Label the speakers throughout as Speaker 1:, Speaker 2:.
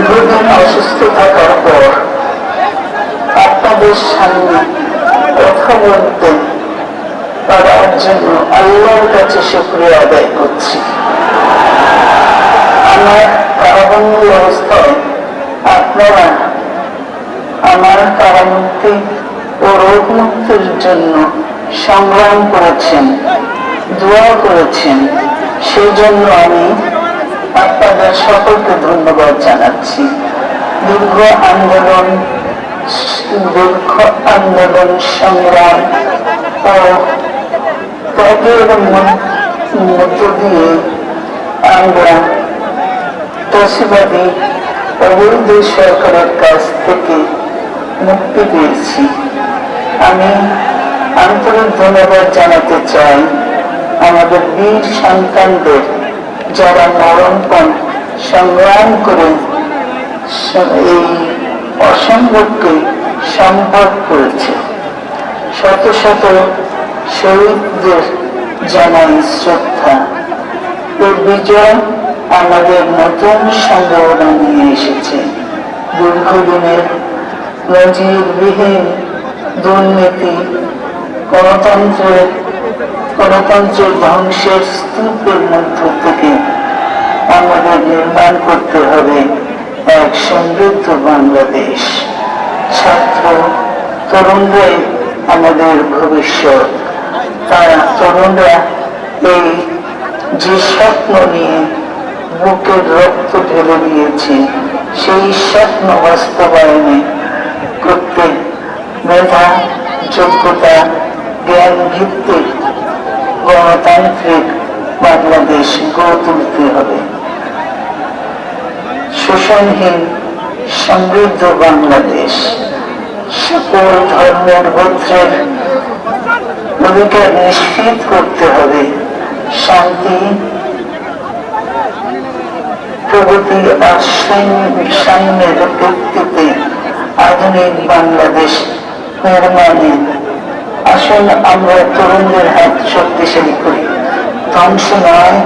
Speaker 1: দীর্ঘদিন অসুস্থ থাকার পর আপনাদের সামনে কথা বলতে পারার জন্য আল্লাহর কাছে শুক্রিয়া আদায় করছি। আমার কারাবন্দী অবস্থায় আপনারা আমার কারামুক্তি ও রোগ মুক্তির জন্য সংগ্রাম করেছেন, দোয়া করেছেন সেই জন্য আমি আপনাদের সকলকে ধন্যবাদ জানাচ্ছি। দীর্ঘ আন্দোলন দীর্ঘ আন্দোলন সংগ্রাম, ও ত্যাগের মধ্য দিয়ে আমরা চাষিবাদী অবৈধ সরকারের কাছ থেকে মুক্তি পেয়েছি। আমি আন্তরিক ধন্যবাদ জানাতে চাই আমাদের বীর সন্তানদের যারা মরণপণ সংগ্রাম করে এই অসম্ভবকে সম্ভব করেছে। শত শত শহীদদের জানাই শ্রদ্ধা এই বিজয় আমাদের নতুন সম্ভাবনা নিয়ে এসেছে। দীর্ঘদিনের নজিরবিহীন দুর্নীতি গণতন্ত্রের গণতন্ত্রের ধ্বংসের স্তূপের মধ্য থেকে আমাদের নির্মাণ করতে হবে এক সমৃদ্ধ বাংলাদেশ। ছাত্র তরুণরাই আমাদের ভবিষ্যৎ। তারা, তরুণরা এই যে স্বপ্ন নিয়ে বুকের রক্ত ঢেলে দিয়েছে, সেই স্বপ্ন বাস্তবায়নে করতে মেধা, যোগ্যতা, জ্ঞান ভিত্তিক গণতান্ত্রিক বাংলাদেশ গড়ে তুলতে হবে। শোষণহীন সমৃদ্ধ বাংলাদেশ। সকল ধর্মের গোত্রের অধিকার নিশ্চিত করতে হবে। শান্তি, প্রগতি আর সৈন্য- সাম্যের ভিত্তিতে আধুনিক বাংলাদেশ নির্মাণে। আসুন আমরা তরুণদের হাত শক্তিশালী করি। ধ্বংস নয়,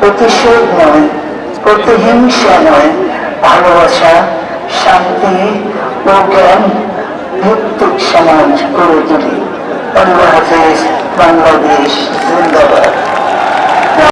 Speaker 1: প্রতিশোধ নয়, প্রতিহিংসা নয়। ভালোবাসা শান্তি ও জ্ঞান ভিত্তিক সমাজ গড়ে তুলি। বাংলাদেশ। জিন্দাবাদ